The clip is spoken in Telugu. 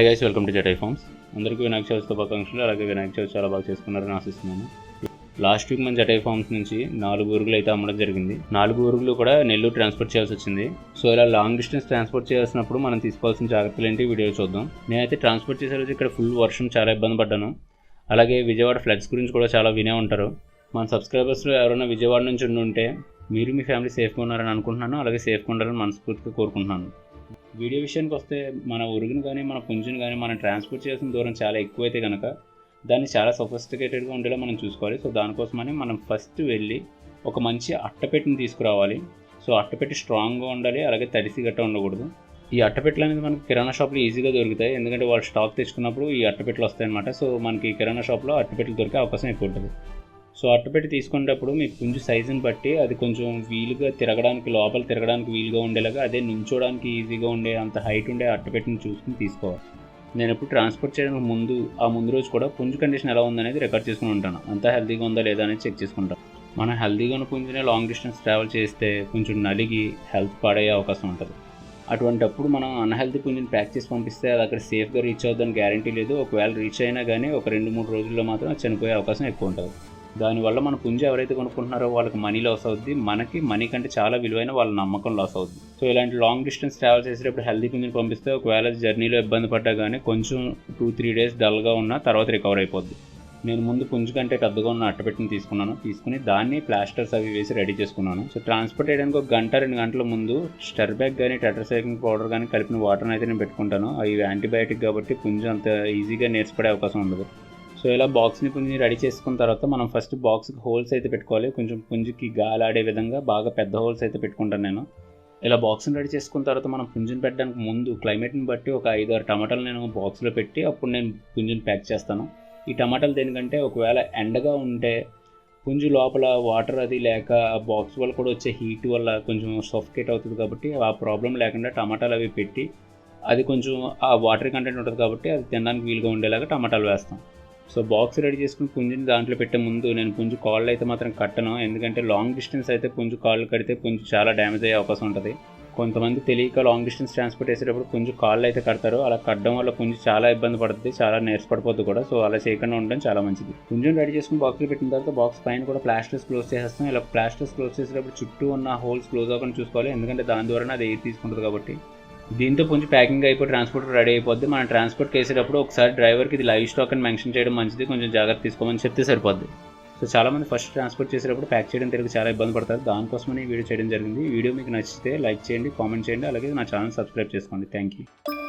Hi guys welcome to Jatai farms అందరికీ వినాయక చవితి శుభాకాంక్షలు అలాగే వినాయక చవితి చాలా బాగా చేసుకున్నారని ఆశిస్తున్నాను. లాస్ట్ వీక్ మన జటై ఫార్మ్స్ నుంచి నాలుగు ఊరుగులు అయితే అమ్మడం జరిగింది. నాలుగు ఊరుగులు కూడా నెల్లూరు ట్రాన్స్పోర్ట్ చేయాల్సి వచ్చింది. సో ఇలా లాంగ్ డిస్టెన్స్ ట్రాన్స్పోర్ట్ చేయాల్సినప్పుడు మనం తీసుకోవాల్సిన జాగ్రత్తలు ఏంటి వీడియో చూద్దాం. నేనైతే ట్రాన్స్పోర్ట్ చేసే రోజు ఇక్కడ ఫుల్ వర్షం చాలా ఇబ్బంది పడ్డాను. అలాగే విజయవాడ ఫ్లడ్స్ గురించి కూడా చాలా వినే ఉంటారు. మన సబ్స్క్రైబర్స్లో ఎవరైనా విజయవాడ నుంచి ఉండి ఉంటే మీరు మీ ఫ్యామిలీ సేఫ్గా ఉన్నారని అనుకుంటున్నాను. అలాగే సేఫ్గా ఉండాలని మనస్ఫూర్తిగా కోరుకుంటున్నాను. వీడియో విషయానికి వస్తే మన ఉరుగును కానీ మన పుంజుని కానీ మనం ట్రాన్స్పోర్ట్ చేసిన దూరం చాలా ఎక్కువైతే కనుక దాన్ని చాలా సొఫిస్టికేటెడ్గా ఉండేలా మనం చూసుకోవాలి. సో దానికోసమని మనం ఫస్ట్ వెళ్ళి ఒక మంచి అట్టపెట్టిని తీసుకురావాలి. సో అట్టపెట్టి స్ట్రాంగ్గా ఉండాలి అలాగే తడిసి గట్ట ఉండకూడదు. ఈ అట్టపెట్టలు అనేది మనకి కిరాణా షాప్లో ఈజీగా దొరుకుతాయి. ఎందుకంటే వాళ్ళు స్టాక్ తెచ్చుకున్నప్పుడు ఈ అట్టపెట్టెలు వస్తాయన్నమాట. సో మనకి కిరాణా షాప్లో అట్టపెట్టలు దొరికే అవకాశం ఎక్కువ ఉంటుంది. సో అట్టపెట్టి తీసుకునేటప్పుడు మీ పుంజు సైజుని బట్టి అది కొంచెం వీలుగా తిరగడానికి లోపల తిరగడానికి వీలుగా ఉండేలాగా అదే నించోడానికి ఈజీగా ఉండే అంత హైట్ ఉండే అట్టపెట్టిని చూసుకుని తీసుకోవాలి. నేను ఎప్పుడు ట్రాన్స్పోర్ట్ చేయడానికి ముందు ఆ ముందు రోజు కూడా పుంజు కండిషన్ ఎలా ఉందనేది రికార్డ్ చేసుకుని ఉంటాను. అంతా హెల్తీగా ఉందా లేదా అనేది చెక్ చేసుకుంటాను మనం హెల్తీగా ఉన్న పుంజునే లాంగ్ డిస్టెన్స్ ట్రావెల్ చేస్తే కొంచెం నలిగి హెల్త్ పాడయ్యే అవకాశం ఉంటుంది. అటువంటప్పుడు మనం అన్హెల్తీ పుంజుని ప్యాక్ చేసి పంపిస్తే అది అక్కడ సేఫ్గా రీచ్ అవుతుందని గ్యారంటీ లేదు. ఒకవేళ రీచ్ అయినా కానీ ఒక రెండు మూడు రోజుల్లో మాత్రం చనిపోయే అవకాశం ఎక్కువ ఉంటుంది. దానివల్ల మన పుంజు ఎవరైతే కొనుక్కుంటున్నారో వాళ్ళకి మనీ లాస్ అవుద్ది. మనకి మనీ కంటే చాలా విలువైన వాళ్ళ నమ్మకం లాస్ అవుద్ది. సో ఇలాంటి లాంగ్ డిస్టెన్స్ ట్రావెల్ చేసేటప్పుడు హెల్దీ పుంజుని పంపిస్తే ఒకవేళ జర్నీలో ఇబ్బంది పడ్డా కానీ కొంచెం టూ త్రీ డేస్ డల్గా ఉన్నా తర్వాత రికవర్ అయిపోద్ది. నేను ముందు పుంజు కంటే పెద్దగా ఉన్న అట్టపెట్టిని తీసుకున్నాను. తీసుకుని దాన్ని ప్లాస్టర్స్ అవి వేసి రెడీ చేసుకున్నాను. సో ట్రాన్స్పోర్ట్ చేయడానికి ఒక గంట రెండు గంటల ముందు స్టర్ బ్యాగ్ కానీ టెట్రసైకింగ్ పౌడర్ కానీ కలిపిన వాటర్ని అయితే నేను పెట్టుకుంటాను. అవి యాంటీబయాటిక్ కాబట్టి పుంజు అంత ఈజీగా నేర్చుపడే అవకాశం ఉండదు. సో ఇలా బాక్స్ని పుంజుని రెడీ చేసుకున్న తర్వాత మనం ఫస్ట్ బాక్స్కి హోల్స్ అయితే పెట్టుకోవాలి. కొంచెం పుంజుకి గాలి ఆడే విధంగా బాగా పెద్ద హోల్స్ అయితే పెట్టుకుంటాను నేను. ఇలా బాక్స్ని రెడీ చేసుకున్న తర్వాత మనం పుంజుని పెట్టడానికి ముందు క్లైమేట్ని బట్టి ఒక ఐదు ఆరు టమాటాలు నేను బాక్స్లో పెట్టి అప్పుడు నేను పుంజుని ప్యాక్ చేస్తాను. ఈ టమాటాలు దేనికంటే ఒకవేళ ఎండగా ఉంటే పుంజు లోపల వాటర్ అది లేక బాక్స్ వల్ల కూడా వచ్చే హీట్ వల్ల కొంచెం సఫికేట్ అవుతుంది కాబట్టి ఆ ప్రాబ్లం లేకుండా టమాటాలు అవి పెట్టి అది కొంచెం ఆ వాటర్ కంటెంట్ ఉంటుంది కాబట్టి అది తినడానికి వీలుగా ఉండేలాగా టమాటాలు వేస్తాం. సో బాక్స్ రెడీ చేసుకుని పుంజుని దాంట్లో పెట్టే ముందు నేను పుంజు కాళ్ళు అయితే మాత్రం కట్టను. ఎందుకంటే లాంగ్ డిస్టెన్స్ అయితే పుంజు కాళ్ళు కడితే పుంజు చాలా డ్యామేజ్ అయ్యే అవకాశం ఉంటుంది. కొంతమంది తెలియక లాంగ్ డిస్టెన్స్ ట్రాన్స్పోర్ట్ చేసేటప్పుడు పుంజు కాళ్ళు అయితే కడతారు. అలా కట్టడం వల్ల పుంజు చాలా ఇబ్బంది పడుతుంది చాలా నేర్చుపడిపోద్ది కూడా. సో అలా చేయకుండా ఉండడం చాలా మంచిది. పుంజుని రెడీ చేసుకుని బాక్స్లో పెట్టిన తర్వాత బాక్స్ పైన కూడా ప్లాస్టర్స్ క్లోజ్ చేసేస్తాం. ఇలా ప్లాస్టర్స్ క్లోజ్ చేసేటప్పుడు చుట్టూ ఉన్న హోల్స్ క్లోజ్ అవ్వకుండా చూసుకోవాలి. ఎందుకంటే దాని ద్వారా అది ఎయిర్ తీసుకుంటుంది కాబట్టి. దీంతో కొంచెం ప్యాకింగ్ అయిపోయి ట్రాన్స్పోర్ట్ రెడీ అయిపోద్ది. మనం ట్రాన్స్పోర్ట్ చేసేటప్పుడు ఒకసారి డ్రైవర్కి ఇది లైవ్ స్టాక్ అని మెన్షన్ చేయడం మంచిది. కొంచెం జాగ్రత్త తీసుకోమని చెప్తే సరిపోద్ది. సో చాలామంది ఫస్ట్ ట్రాన్స్పోర్ట్ చేసేటప్పుడు ప్యాక్ చేయడం తెలియక చాలా ఇబ్బంది పడతారు. దానికోసమని ఈ వీడియో చేయడం జరిగింది. వీడియో మీకు నచ్చితే లైక్ చేయండి కామెంట్ చేయండి. అలాగే నా ఛానల్ సబ్స్క్రైబ్ చేసుకోండి. Thank you